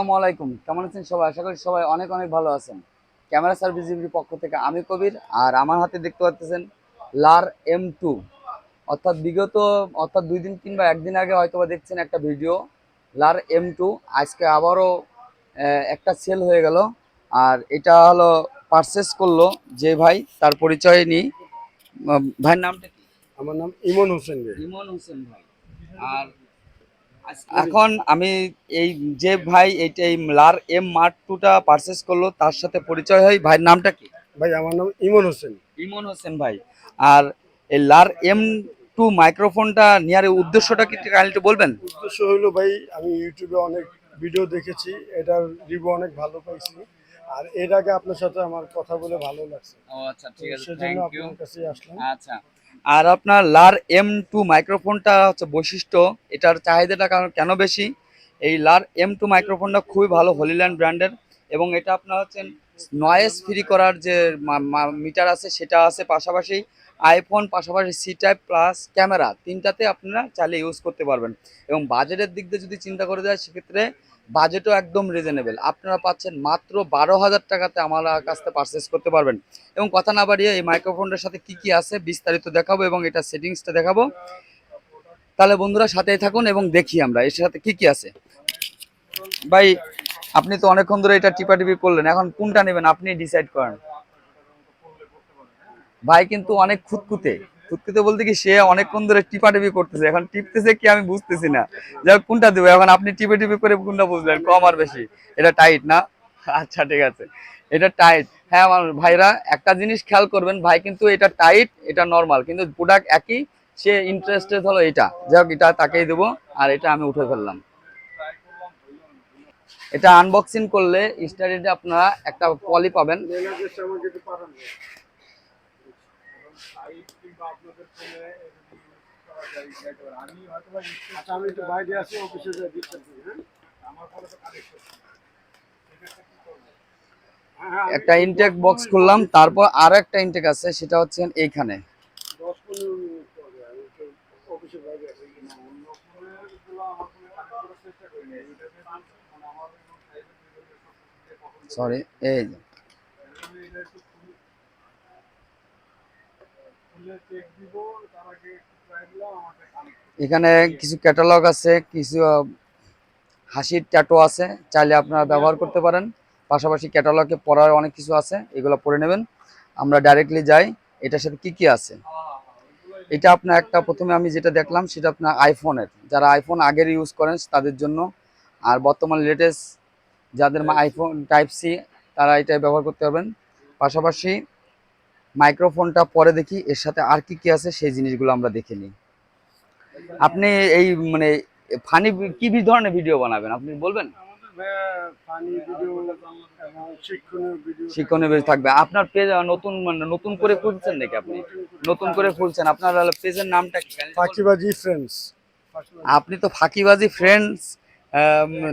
আসসালামু আলাইকুম। কেমন আছেন সবাই? আশা করি সবাই অনেক অনেক ভালো আছেন। ক্যামেরা সার্ভিস জিবির পক্ষ থেকে আমি কবির আর আমার হাতে দেখতে পাচ্ছেন লার এম টু। অর্থাৎ বিগত অর্থাৎ দুই দিন কিংবা একদিন আগে হয়তো দেখছেন একটা ভিডিও লার এম টু। আজকে আবারও একটা সেল হয়ে গেল আর এটা হলো পারচেস করল যে ভাই তার পরিচয় নিই। ভাইয়ের নামটা কি? আমার নাম ইমন হোসেন রে ইমন হোসেন ভাই। আর এখন আমি এই যে ভাই এইটা এই লার এম মার্ক টুটা পারচেস করল তার সাথে পরিচয় হয়। ভাইয়ের নামটা কি? ভাই আমার নাম ইমন হোসেন। ইমন হোসেন ভাই। আর এই লার এম টু মাইক্রোফোনটা নেওয়ার উদ্দেশ্যটা কি? কাইন্ডলি বলবেন। উদ্দেশ্য হলো ভাই আমি ইউটিউবে অনেক ভিডিও দেখেছি এটার রিভিউ অনেক ভালো পাইছি। আর এর আগে আপনার সাথে আমার কথা বলে ভালো লাগছে। ও আচ্ছা ঠিক আছে থ্যাংক ইউ আপনার কাছে আসলাম। আচ্ছা। আর আপনার লার এম টু মাইক্রোফোনটা হচ্ছে বৈশিষ্ট্য। এটার চাহিদাটা কারণ কেন বেশি? এই লার এম টু মাইক্রোফোনটা খুবই ভালো হলিল্যান্ড ব্র্যান্ডের এবং এটা আপনার হচ্ছে নয়েজ ফ্রি করার যে মিটার আছে সেটা আছে পাশাপাশি আইফোন পাশাপাশি সি টাইপ প্লাস ক্যামেরা তিনটাতে আপনারা চাইলে ইউজ করতে পারবেন। এবং বাজেটের দিক দিয়ে যদি চিন্তা করে যায় সেক্ষেত্রে বাজেটও একদম রিজনেবল আপনারা পাচ্ছেন মাত্র বারো হাজার টাকাতে আমার কাছ থেকে পারচেস করতে পারবেন। এবং কথা না বাড়িয়ে এই মাইক্রোফোনটার সাথে কি কি আছে বিস্তারিত দেখাবো এবং এটা সেটিংসটা দেখাবো। তাহলে বন্ধুরা সাথেই থাকুন এবং দেখি আমরা এর সাথে কি কি আছে। ভাই, আপনি তো অনেকক্ষণ ধরে এটা টিপাটিপি করলেন, এখন কোনটা নেবেন আপনি ডিসাইড করেন। ভাই কিন্তু অনেক খুঁতখুঁতে। খুঁতখুঁতে বলতে কি সে অনেকক্ষণ ধরে টিপাটিপি করতেছে। এখন টিপতেছে কি আমি বুঝতেছি না। যাই কোনটা দেবো? এখন আপনি টিপে টিপে করে কোনটা বুঝলেন? কম আর বেশি। এটা টাইট না? আচ্ছা ঠিক আছে। এটা টাইট হ্যাঁ আমার ভাইরা, একটা জিনিস খেয়াল করবেন, ভাই কিন্তু এটা টাইট এটা নর্মাল কিন্তু প্রোডাক্ট একই, সে ইন্টারেস্টেড হলো এটা। যাই এটা তাকেই দেবো, আর এটা আমি উঠে ফেললাম। এটা আনবক্সিং করলে স্টাডিতে আপনারা একটা পলি পাবেন। আচ্ছা আমি একটু বাইরে আছি অফিসে যাই দিচ্ছি হ্যাঁ হ্যাঁ হ্যাঁ একটা ইনটেক বক্স খুললাম তারপর আর একটা ইনটেক আছে সেটা হচ্ছে এইখানে। দশ পনেরো এখানে কিছু ক্যাটালগ আছে, কিছু হাসির ট্যাটো আছে, চাইলে আপনারা ব্যবহার করতে পারেন। পাশাপাশি ক্যাটালগে পড়ার অনেক কিছু আছে, এগুলো পড়ে নেবেন। আমরা ডাইরেক্টলি যাই, এটার সাথে কি কি আছে? এটা আপনার একটা, প্রথমে আমি যেটা দেখলাম, সেটা আপনার আইফোনের যারা আইফোন আগের ইউজ করেন, তাদের জন্য। আর বর্তমান লেটেস্ট যাদের আইফোন টাইপ সি তারা এটা ব্যবহার করতে পারবেন। পাশাপাশি মাইক্রোফোনটা পরে দেখি এর সাথে আর কি কি আছে সেই জিনিসগুলো আমরা দেখে নিই। আপনি এই মানে ফানি কি বি- ধরনের ভিডিও বানাবেন? আপনি বলবেন? শিক্ষণীয় ভিডিও থাকবে। আপনার পেজ নতুন মানে নতুন করে খুলছেন নাকি আপনি? নতুন করে খুলছেন। আপনার পেজের নামটা ফাঁকিবাজি ফ্রেন্ডস আপনি তো ফাঁকিবাজি ফ্রেন্ডস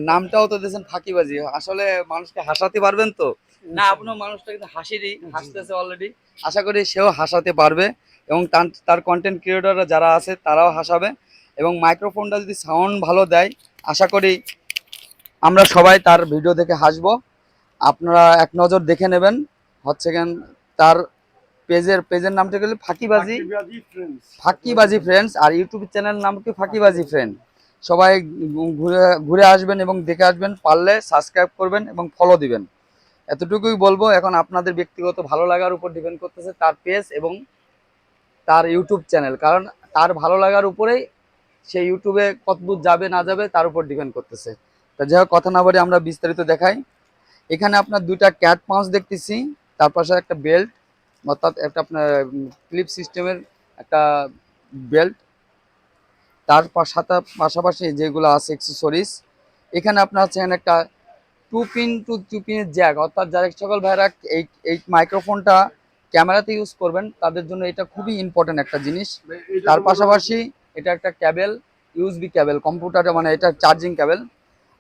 নামটাও তো দিয়েছেন ফাঁকিবাজি। আসলে মানুষকে হাসাতে পারবেন তো? না আপনার মানুষটা কিন্তু হাসিরই হাসতেছে অলরেডি আশা করি সেও হাসাতে পারবে এবং তার- তার কন্টেন্ট ক্রিয়েটররা যারা আছে তারাও হাসাবে এবং মাইক্রোফোনটা যদি সাউন্ড ভালো দেয় আশা করি আমরা সবাই তার ভিডিও দেখে হাসব। আপনারা এক নজর দেখে নেবেন। হচ্ছে কেন তার পেজের পেজের নামটা গেলে ফাঁকিবাজি? ফাঁকিবাজি ফ্রেন্ডস আর ইউটিউব চ্যানেল নাম কি? ফাঁকিবাজি ফ্রেন্ড সবাই ঘুরে ঘুরে আসবেন এবং দেখে আসবেন। পারলে সাবস্ক্রাইব করবেন এবং ফলো দিবেন। এতটুকুই বলব, এখন আপনাদের ব্যক্তিগত ভালো লাগার উপর ডিপেন্ড করতেছে তার পেজ এবং তার ইউটিউব চ্যানেল কারণ তার ভালো লাগার উপরেই সে ইউটিউবে কতদূর যাবে, না যাবে, তার উপর ডিপেন্ড করতেছে। তা যাই হোক, কথা না বলে আমরা বিস্তারিত দেখাই। এখানে আপনার দুইটা ক্যাট পাউচ দেখতেছি, তার পাশে একটা বেল্ট অর্থাৎ একটা আপনার ক্লিপ সিস্টেমের একটা বেল্ট তার সাথে পাশাপাশি যেগুলো আছে অ্যাক্সেসরিজ এখানে আপনার হচ্ছে একটা টু পিন টু টু পিনের জ্যাক অর্থাৎ যারা সকল ভাইরা এই এই মাইক্রোফোনটা ক্যামেরাতে ইউজ করবেন তাদের জন্য এটা খুবই ইম্পর্টেন্ট একটা জিনিস। তার পাশাপাশি এটা একটা ক্যাবেল ইউএসবি ক্যাবেল কম্পিউটারে মানে এটা চার্জিং ক্যাবেল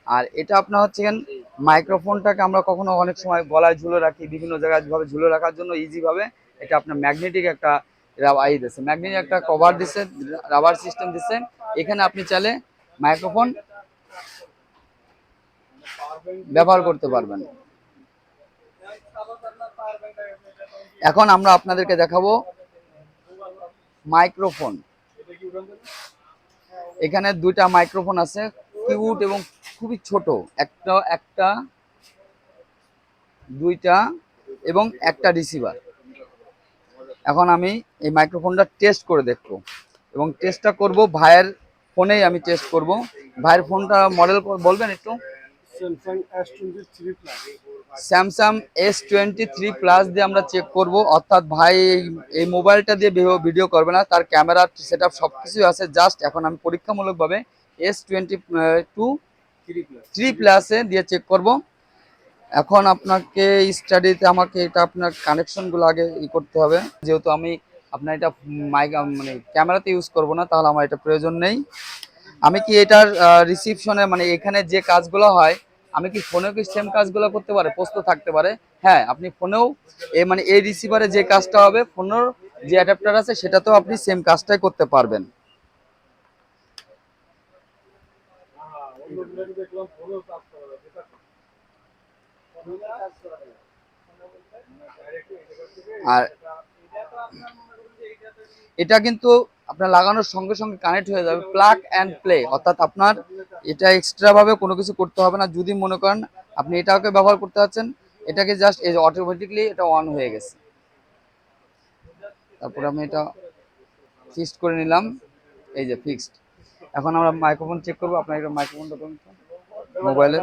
আর এটা আপনার হচ্ছে মাইক্রোফোনটাকে আমরা কখনো অনেক সময় গলায় ঝুলে রাখি বিভিন্ন জায়গায় ভাবে ঝুলে রাখার জন্য ইজি ভাবে এটা আপনার ম্যাগনেটিক একটা আই দিচ্ছে ম্যাগনেটিক একটা কভার দিচ্ছে রাবার সিস্টেম দিচ্ছে এখানে আপনি চাইলে মাইক্রোফোন ব্যবহার করতে পারবেন। এখন আমরা আপনাদেরকে দেখাবো মাইক্রোফোন। এখানে দুইটা মাইক্রোফোন আছে, কিউট এবং খুবই ছোট। একটা একটা, দুইটা এবং একটা রিসিভার। এখন আমি এই মাইক্রোফোনটা টেস্ট করে দেখব এবং টেস্টটা করব ভাইয়ের ফোনেই আমি টেস্ট করব। ভাইয়ের ফোনটা মডেল বলবেন একটু? Samsung S twenty three plus দিয়ে আমরা চেক করব। অর্থাৎ ভাই এই- মোবাইলটা দিয়ে ভিডিও- করবে না। তার ক্যামেরা সেট আপ সব কিছুই আছে। জাস্ট এখন আমি পরীক্ষামূলকভাবে S twenty two three three প্লাসে দিয়ে চেক করব। এখন আপনাকে স্টাডিতে আমাকে এটা আপনার কানেকশনগুলো আগে ই করতে হবে। যেহেতু আমি আপনার এটা মাইক মানে ক্যামেরাতে ইউজ করব না তাহলে আমার এটা প্রয়োজন নেই। আমি কি এটার রিসিপশনে মানে এখানে যে কাজগুলো হয় আমি কি ফোনেও কি সেম কাজগুলো করতে পারে? প্রশ্ন থাকতে পারে। হ্যাঁ আপনি ফোনেও, এ মানে এই রিসিভারে যে কাজটা হবে, ফোনের যে অ্যাডাপ্টার আছে, সেটাতেও আপনি সেম কাজটাই করতে পারবেন। আর এটা কিন্তু আপনার লাগানোর সঙ্গে সঙ্গে কানেক্ট হয়ে যাবে প্লাগ অ্যান্ড প্লে অর্থাৎ আপনার এটা এক্সট্রা ভাবে কোনো কিছু করতে হবে না। যদি মনে করেন আপনি এটাকে ব্যবহার করতে পারছেন এটাকে জাস্ট এই অটোমেটিকলি এটা অন হয়ে গেছে। তারপরে আমি এটা ফিক্সড করে নিলাম। এই যে ফিক্সড এখন আমরা মাইক্রোফোন চেক করব। আপনার একটা মাইক্রোফোনটা করুন। মোবাইলের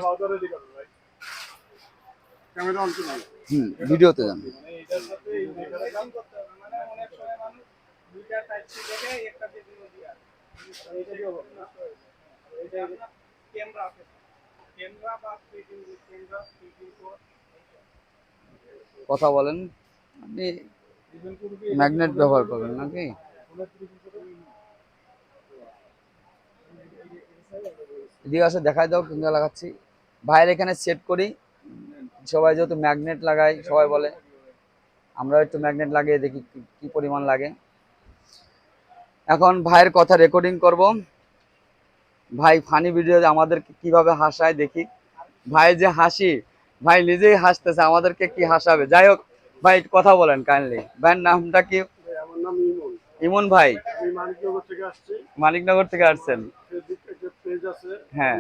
হুম ভিডিওতে যান। ক্যামেরা কথা বলেন। আপনি ম্যাগনেট ব্যবহার করবেন নাকি? এদিকে আসে দেখাই দাও কিংবা লাগাচ্ছি। ভাইয়ের এখানে সেট করি। সবাই যেহেতু ম্যাগনেট লাগাই সবাই বলে। আমরা একটু ম্যাগনেট লাগিয়ে দেখি কি পরিমাণ লাগে। এখন ভাইয়ের কথা রেকর্ডিং করব। ভাই ফানি ভিডিও আমাদেরকে কীভাবে হাসায় দেখি। ভাই যে হাসি ভাই নিজেই হাসতেছে আমাদেরকে কি হাসাবে? যাই হোক ভাই কথা বলেন কাইন্ডলি ভাইয়ের নামটা কি? ইমন। ভাই। মানিকনগর থেকে আসছেন। হ্যাঁ।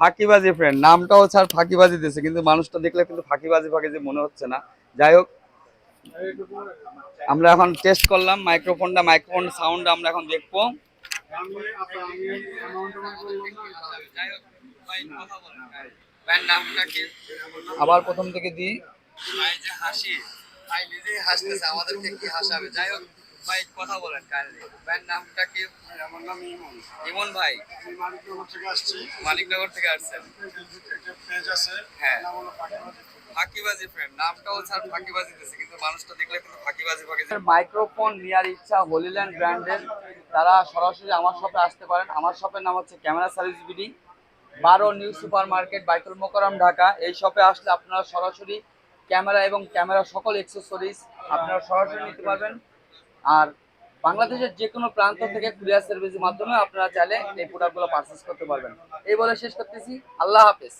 ফাঁকিবাজি ফ্রেন্ড নামটাও ছাড় ফাঁকিবাজি দিয়েছে কিন্তু মানুষটা দেখলে কিন্তু ফাঁকিবাজি ফাঁকিবাজি মনে হচ্ছে না। যাই হোক আমরা এখন টেস্ট করলাম মাইক্রোফোনটা মাইক্রোফোন সাউন্ড আমরা এখন দেখব। আমি আচ্ছা, আমি amount আমার বললাম না আবার প্রথম থেকে দিই। যে হাসি নিজেই হাসতেছে আমাদেরকে কি হাসাবে? যাই হোক ভাই কথা বলেন কাইন্ডলি ভাইয়ের নামটা কি? আমার নাম ইমন। ইমন ভাই? আমি মানিকনগর থেকে আসছি। মানিকনগর থেকে আসছেন? পেজ আছে। হ্যাঁ। নাম হলো ফাঁকিবাজি। ফ্রেন্ড নামটাও কিন্তু মানুষটা দেখলে কিন্তু ফাঁকিবাজি ফাঁকিবাজি মাইক্রোফোন নেওয়ার ইচ্ছা হোলিল্যান্ড ব্র্যান্ডের তারা সরাসরি আমার শপে আসতে পারেন। আমার শপের নাম হচ্ছে ক্যামেরা সার্ভিস বিডি বারো new super market Baitul Mukarram Dhaka. এই শপে আসলে আপনারা সরাসরি ক্যামেরা এবং ক্যামেরা সকল এক্সেসরিজ আপনারা সরাসরি নিতে পারবেন। আর বাংলাদেশের যে কোনো প্রান্ত থেকে কুরিয়ার সার্ভিসের মাধ্যমে আপনারা চাইলে এই প্রোডাক্টগুলো পারচেস করতে পারবেন। এই বলে শেষ করতেছি। আল্লাহ হাফেজ।